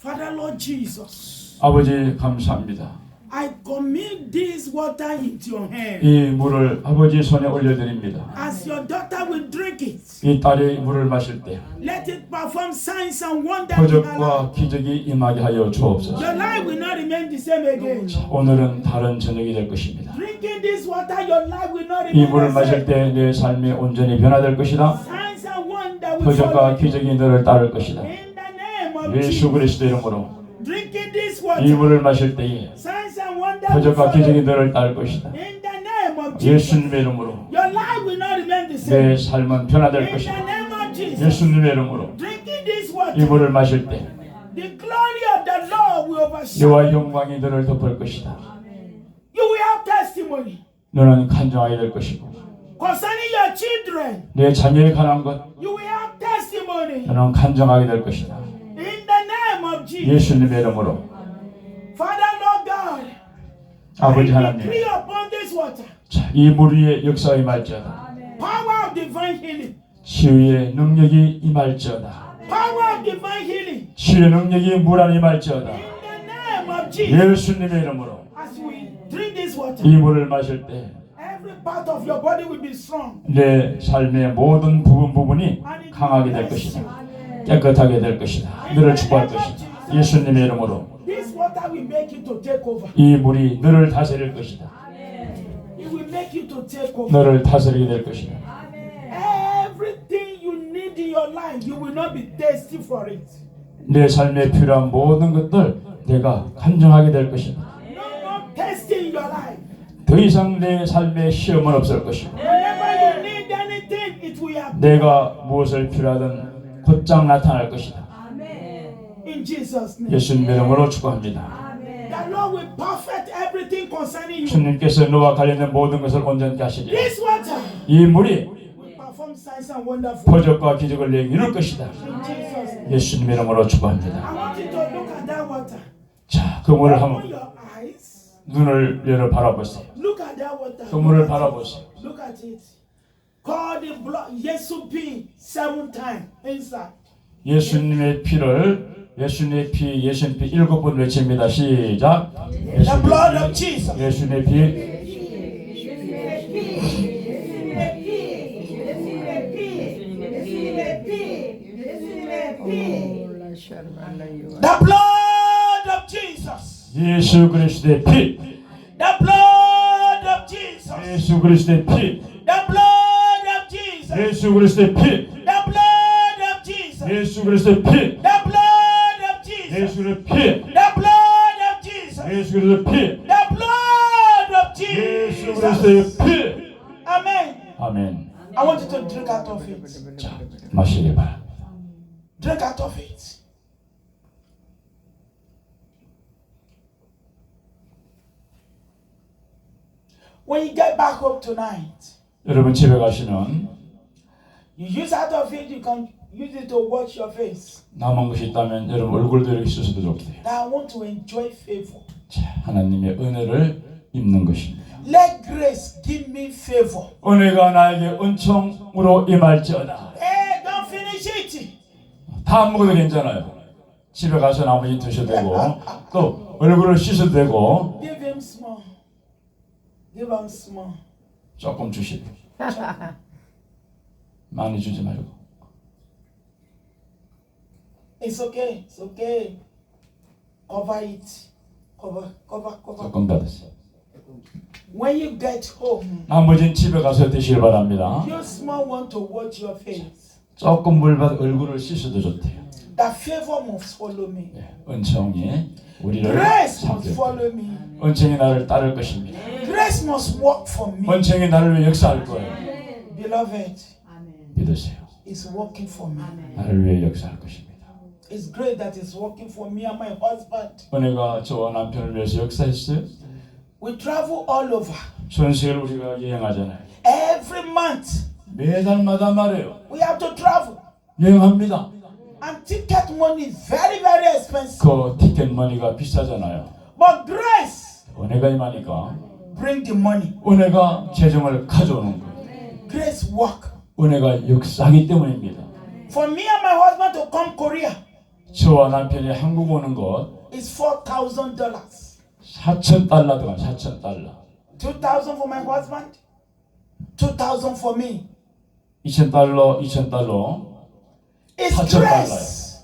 Father Lord Jesus, 아버지 감사합니다. I commit this water into your hand. 이 물을 아버지 손에 올려드립니다. As your daughter will drink it, 이 딸이 물을 마실 때 let it perform signs and wonders. 표적과 기적이 임하게 하여 주옵소서. Your life will not remain the same again. 오늘은 다른 저녁이 될 것입니다. Drinking this water, your life will not 이 remain 물을 the 마실. 때 내 삶이 온전히 변화될 것이다. Signs and wonders 표적과. 기적이 너를 따를 것이다. Of 예수 그리스도 이름으로 이 물을 마실 때에 표적과 기적이. 너를 따를 것이다. 예수님의 이름으로. 내 삶은 변화될 것이다. 예수님의 이름으로 이 물을 마실 때. 여호와 영광이 너를 덮을 것이다. 너는 간증하게 될 것이고. 내 자녀에 관한 것 너는 간증하게 될 것이다. 예수님의 이름으로 아버지 하나님 자, 이물 위에 역사가 임할지어다. 치유의 능력이 임할지어다. 치유의 능력이 물 안에 임할지어다. 예수님의 이름으로 이 물을 마실 때 내. 삶의 모든 부분 부분이 강하게 될 것이다. 깨끗하게 될 것이다. 너를 축복할 것이다. 예수님의 이름으로 This water will make you to take over. 이 물이 너를 다스릴 것이다. 너를 다스리게 될 것이다. Everything you need in your life, you will not be thirsty for it. 내 삶에 필요한 모든 것들 내가 간증하게 될 것이다. No more testing in your life. 더 이상 내 삶에 시험은 없을 것이고 happen. 내가 무엇을 필요하든 곧장 나타날 것이다. In Jesus' name. 예수님의 이름으로 축복합니다. The Lord will perfect everything concerning you. 주님께서 너와 관련된 모든 것을. This water 이 물이 will perform signs and wonders. 표적과 기적을 이룰 것이다. 예수님의 이름으로 축복합니다. I want you to look at that water. 자, 그 물을 Open 한번 your eyes. 눈을 열어 바라보세요. Look at that water. 그 물을 바라보세요. Look at it. Call the blood. Yesu P seven times inside. 예수님의 피를 예수님의 피, 예수님 피 일곱 번 외칩니다. 시작. The blood of Jesus. 예수님의 피, The blood of Jesus. 예수 그리스도의 피, The blood of Jesus. 예수 그리스도의 피, The blood of Jesus. 예수 그리스도의 피, The blood of Jesus. 예수 그리스도의 피, Jesus. 예수 그리스도의 피, The blood of Jesus. 예수 그리스도의 피, The blood of 예수 Jesus. 그리스도의 피. Amen. 아멘. I want you to drink out of it. 자, 마시기 바랍니다. Drink out of it. When you get back home tonight, 여러분 집에 가시면 you use out of it, you can use it to wash your face. 남은 것이 있다면 여러분 얼굴도 이렇게 씻어도 좋겠어요. Now I want to enjoy favor. 자, 하나님의 은혜를 입는 것입니다. Let grace give me favor. 은혜가 나에게 은총으로 임할지어다. Hey, don't finish it. 다안 먹어도 괜찮아요. 집에 가서 나머지 드셔도 되고 또 얼굴을 씻어도 되고 Give him small. Give him small. 조금 주시고 많이 주지 말고 It's okay. It's okay. Cover it. Cover, cover, cover. 조금 받으세요. When you get home, 나머지는 집에 가서 드시길 바랍니다. you small want to wash your face. 조금 물 받아 얼굴을 씻어도 좋대요. That favor must follow me. 예, 은총이 우리를 Grace must follow me. 은총이 나를 따를 것입니다. Grace must work for me. 은총이 나를 위해 역사할 거예요. Beloved, 믿으세요. it's working for me. 나를 위해 역사할 것입니다. It's great that it's working for me and my husband. 은혜가 저와 남편을 위해서 역사했어요. We travel all over. 전 세계를 우리가 여행하잖아요. Every month, 매달마다 말해요. we have to travel. 여행합니다. And ticket money is very, very expensive. 그 티켓 머니가 비싸잖아요. But grace 은혜가 임하니까 bring the money. 은혜가 재정을 가져오는 거예요. Grace work. 은혜가 역사하기 때문입니다. For me and my husband to come Korea, 저와 남편이 한국 오는 것 is four thousand dollars. 4천 달러 들어가 4천 달러. Two thousand for my husband. Two thousand for me. 2천 달러, 2천 달러. It's 사천 grace.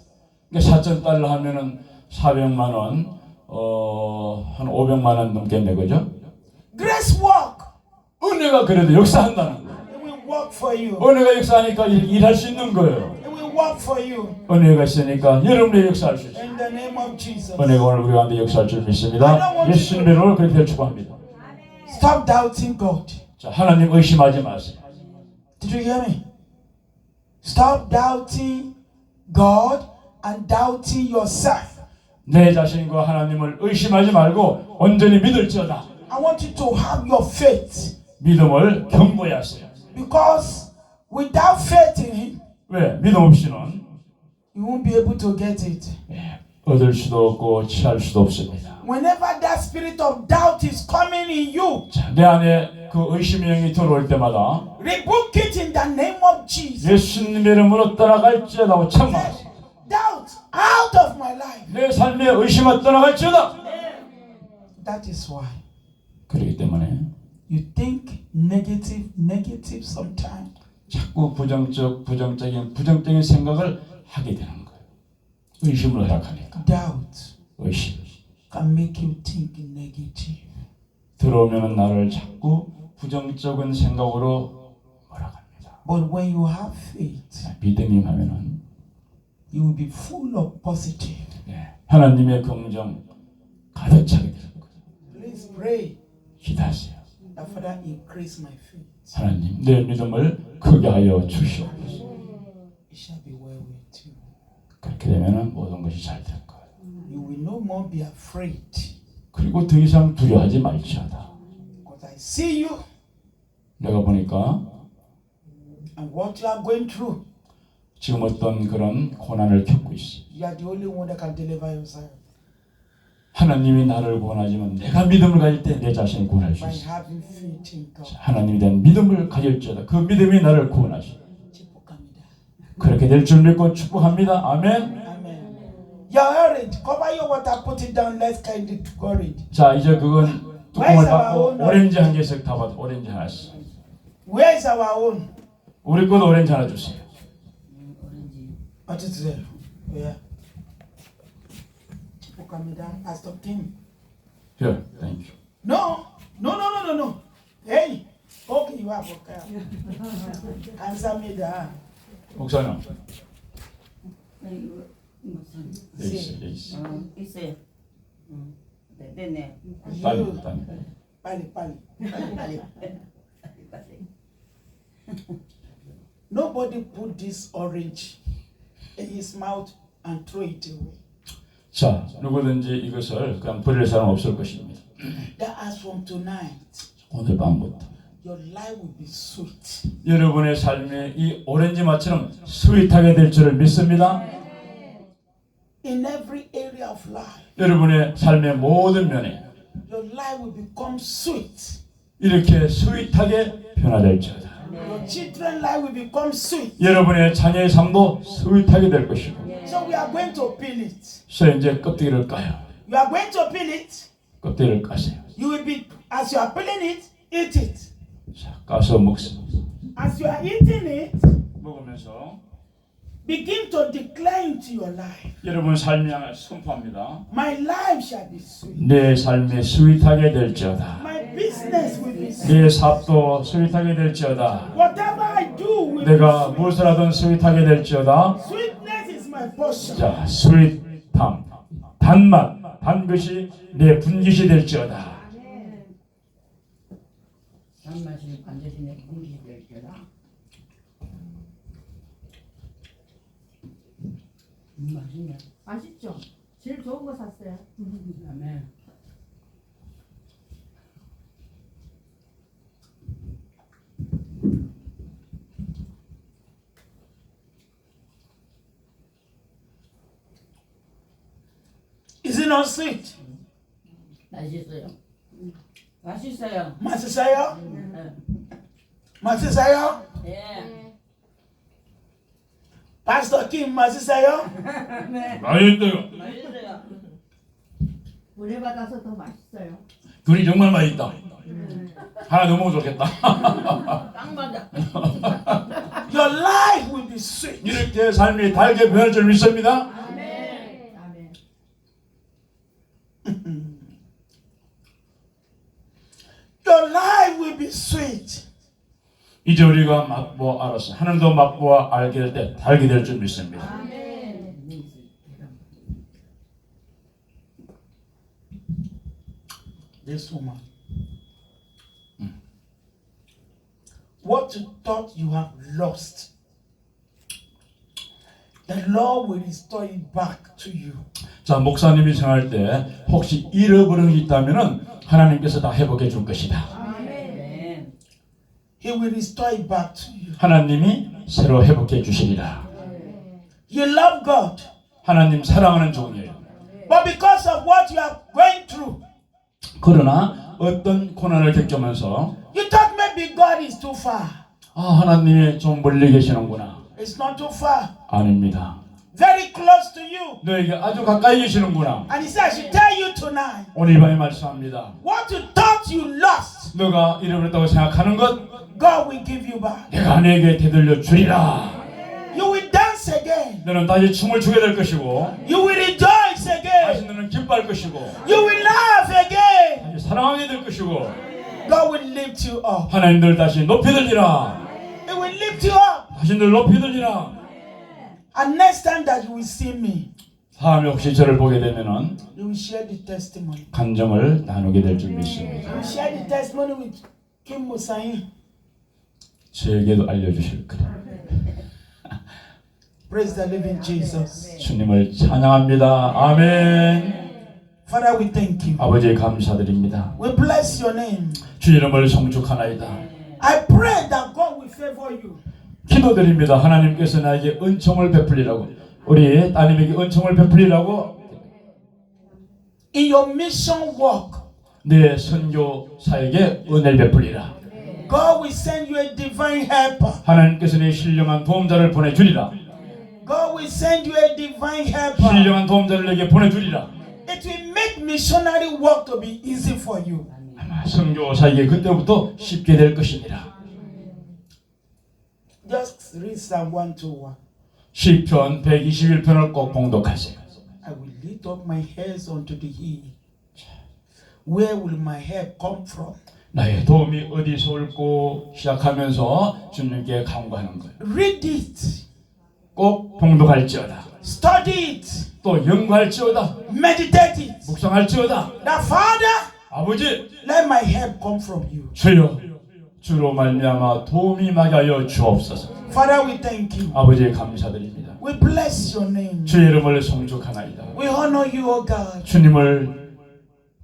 그러니까 4천 달러 하면은 400만 원, 어, 한 500만 원 넘겠네, 그죠? Grace work. 은혜가 그래도 역사한다는 거예요. It will work for you. 은혜가 역사하니까 일, 일할 수 있는 거예요. Work for you. 은혜가 있으니까 여러분의 역사할 수 있어요. In the name of Jesus. 은혜가 오늘 우리 가운데 역사할 줄 믿습니다. 예수님의 이름으로 그렇게 될 축복합니다. Stop doubting God. 자, 하나님 의심하지 마세요. Did you hear me? Stop doubting God and doubting yourself. 내 자신과 하나님을 의심하지 말고 온전히 믿을지어다. I want you to have your faith 믿음을 경고해 하세요. because without faith in? 믿음 없이는 you won't be able to get it. 예, 얻을 수도 없고 취할 수도 없습니다. Whenever that spirit of doubt is coming in you, 자, 내 안에 그 의심의 영이 들어올 때마다 rebuke it in the name of Jesus. 예수님의 이름으로 떠나갈지어다고 책망하세요. Doubt out of my life. 내 삶에 의심을 떠나갈지어다. That is why 그렇기 때문에 you think negative, negative sometimes. 자꾸 부정적, 부정적인, 부정적인 생각을 하게 되는 거예요. 의심을 허락하니까. Doubt 의심. can make you think negative. 들어오면 나를 자꾸 부정적인 생각으로 몰아갑니다. But when you have faith, 믿음이 하면은 you will be full of positive. 예, 하나님의 긍정 가득 차게 되는 거예요. Please pray 기도하세요. That Father increase my faith. 하나님 내 믿음을 크게 하여 주시옵소서. It shall be well with you. 그렇게 되면은 모든 것이 잘 될 거예요. You will no more be afraid 그리고 더 이상 두려워하지 말지어다. because I see you 내가 보니까 and what you are going through. 지금 어떤 그런 고난을 겪고 있어. 하나님이 나를 구원하지만 내가 믿음을 가질 때 내 자신을 구원할 수 있어. 하나님에 대한 믿음을 가질지어다. 그 믿음이 나를 구원하시. 그렇게 될 줄 믿고 축복합니다. 아멘. 자 이제 그건 뚜껑을 닫고 오렌지 한 개씩 다 받아. 오렌지 하나씩. 우리 것도 오렌지 하나 주세요. Is there? Where? 축복 합니다. Pastor Kim. Here, thank you. No, no, no, no, no, no. Hey, okay, you have okay. 감사합니다. 목사님 아이고, 무슨 여기 있어, 여기 있어. 어, 있어요. 응. 네, 네, 네. 딸, 딸. 빨리 빨리. 빨리 빨리 빨리. Nobody put this orange in his mouth and throw it away. 자, 누구든지 이것을 그냥 버릴 사람 없을 것입니다. That as from tonight, 오늘 밤부터 your life will be sweet. 여러분의 삶이 이 오렌지 맛처럼 스윗하게 될 줄을 믿습니다. In every area of life, 여러분의 삶의 모든 면에 your life will become sweet. 이렇게 스윗하게 변화될지어다. Your children's life will become sweet. 여러분의 자녀의 삶도 스윗하게 될 것이고. So we are going to peel it. 그래서 이제 껍데기를 까요. You are going to peel it. 껍데기를 까세요. You will be, as you are peeling it, eat it. 자, 까서 먹습니다. As you are eating it, 먹으면서 begin to declare into your life, 여러분 삶이 선포합니다. my life shall be sweet. 내 삶이 스윗하게 될지어다. My business will be sweet. 내 사업도 스윗하게 될지어다. Whatever I do will 내가 be 무엇을 하든 스윗하게 될지어다. sweet. Sweetness is my portion. 자, 스윗함, 단맛, 단 것이 내 분깃이 될지어다. 단맛이 반드시 내 공기 될 거다. 음, 맛있네. 맛있죠? 제일 좋은 거 샀어요. 아멘. Not sweet? 맛있어요. 맛있어요. 맛있어요? 응. 맛있어요? 예. Pastor Kim 맛있어요? 맛있어요. 맛있어요. 물에 받아서 더 맛있어요. 둘이 정말 맛있다. 하나 더 먹어도 좋겠다. 딱 맞아. Your life will be sweet. 이렇게 삶이 달게 변할 줄 믿습니다. 아멘. 아멘. Your life will be sweet. 이제 우리가 맛보아 알았어. 하나님도 맛보아 알게 될 때 달게 될 줄 믿습니다. 아멘. This woman. What you thought you have lost, the Lord will restore it back to you. 자, 목사님이 생활 때 혹시 잃어버린 게 있다면은 하나님께서 다 회복해 줄 것이다. 네. He will restore it back to you. 하나님이 새로 회복해 주시리라. You love God, 하나님 사랑하는 종이에요. but because of what you are going through, 그러나 어떤 고난을 겪으면서 you thought maybe God is too far. 아, 하나님이 좀 멀리 계시는구나. It's not too far. 아닙니다. Very close to you. 너에게 아주 가까이 계시는구나. And He said, I should tell you tonight 오늘 이 밤에 말씀합니다. what you thought you lost, 너가 잃어버렸다고 생각하는 것 God will give you back. 내가 내게 되돌려 주리라. You will dance again. 너는 다시 춤을 추게 될 것이고 You will rejoice 다시 again. 너는 기뻐할 것이고 You will laugh again. 다시 사랑하게 될 것이고 God will lift you up. 하나님 늘 다시 높이 들리라. It will lift you up. 다시 늘 높이 들리라. And next time that you will see me, 다음에 혹시 저를 보게 되면은 you will share the testimony. 감정을 나누게 될 줄 믿습니다. You will share the testimony with Kim Musain. 저에게도 알려주실 거다. Praise the living Jesus. 주님을 찬양합니다. 아멘. Father, we thank you. 아버지 감사드립니다. We bless your name. 주 이름을 송축하나이다. I pray that God will favor you. 기도드립니다. 하나님께서 나에게 은총을 베풀리라고 우리 따님에게 은총을 베풀리라고 In your mission work, 내 선교사에게 은혜를 베풀리라. God will send you a divine helper. 하나님께서 내 신령한 도움자를 보내주리라. God will send you a divine helper. 신령한 도움자를 내게 보내주리라. It will make missionary work to be easy for you. 아마 선교사에게 그때부터 쉽게 될 것이니라. Just read Psalm 121. 시편 121편을 꼭 봉독하세요. I will lift up my hands unto the hill. Where will my help come from? 나의 도움이 어디서 올고 시작하면서 주님께 간구하는 거예요. Read it, 꼭 봉독할지어다. study it, 또 연구할지어다. meditate it. 묵상할지어다. That Father, 아버지 let my help come from you. 주여 주로 말미암아 도움이 임하게 하여 주옵소서. Father, we thank you. 아버지 감사드립니다. We bless your name. 주의 이름을 송축하나이다. We honor you, O God. 주님을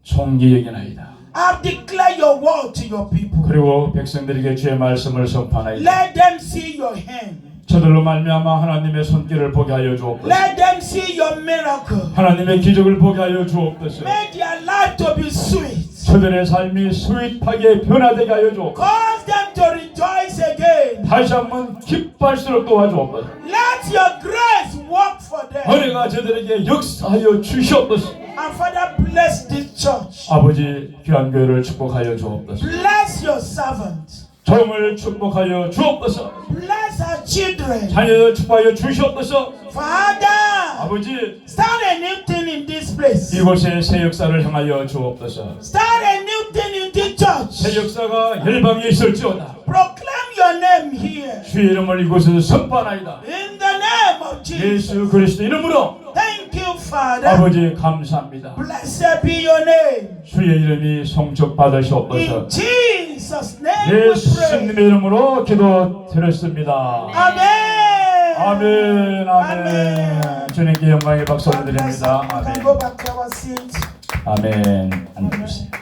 존귀 여기나이다. I've declared your word to your people. 그리고 백성들에게 주의 말씀을 선포하나이다. Let them see your hand. 저들로 말미암아 하나님의 손길을 보게 하여 주옵소서. Let them see your miracle. 하나님의 기적을 보게 하여 주옵소서. Make their life to be sweet. 저들의 삶이 스윗하게 변화되게 하여 주옵소서. Cause them to rejoice again. 다시 한번 기뻐할수록 도와주옵소서. Let your grace work for them. 은혜가 저들에게 역사하여 주시옵소서. And Father, bless this church. 아버지 귀한 교회를 축복하여 주옵소서. Bless your servants. 종을 축복하여 주옵소서. Bless our children. 자녀들 축복하여 주시옵소서. Father, 아버지 start a new thing in this place. 이곳에 새 역사를 향하여 주옵소서. Start a new thing in this 새 church. 역사가 열방에 있을지어다. Proclaim your name here. 주의 이름을 이곳에서 선포하나이다. In the name of Jesus. 예수 그리스도 이름으로 Thank you, Father. 아버지 감사합니다. Blessed be your name. 주의 이름이 성적 받으시옵소서. In Jesus' name 예수님의. 이름으로 기도 드렸습니다. Amen. 아멘, 아멘. 아멘. 주님께 영광의 박수. 드립니다. 아멘. 아멘. 앉으세요.